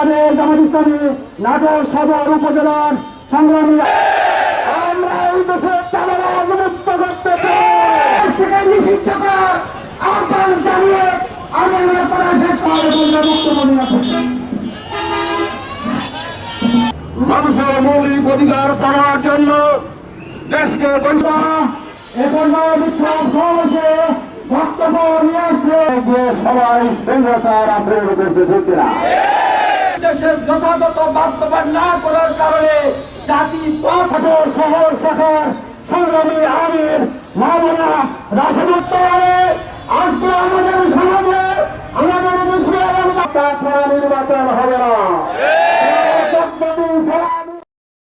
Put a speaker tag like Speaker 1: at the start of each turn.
Speaker 1: বাংলাদেশ জামাত নাটোর সদর উপজেলার সংগ্রামী। আমরা এই মুক্ত করতে চাই।
Speaker 2: আহ্বান জানিয়ে করা শেষ
Speaker 1: মানুষের মৌলিক অধিকার পাওয়ার জন্য দেশকে বক্তব্য নিয়ে আসছে। সবাই স্বেচ্ছাচার আশ্রয় করছে সত্যি
Speaker 2: নির্দেশের যথাযথ বাস্তবায়ন না করার কারণে জাতি পথ
Speaker 1: শহর শহর সংগ্রামী আমির মাওলানা রাশেদুত্তরের আজকে আমাদের সমাজে আমাদের দেশে নির্বাচন হবে না।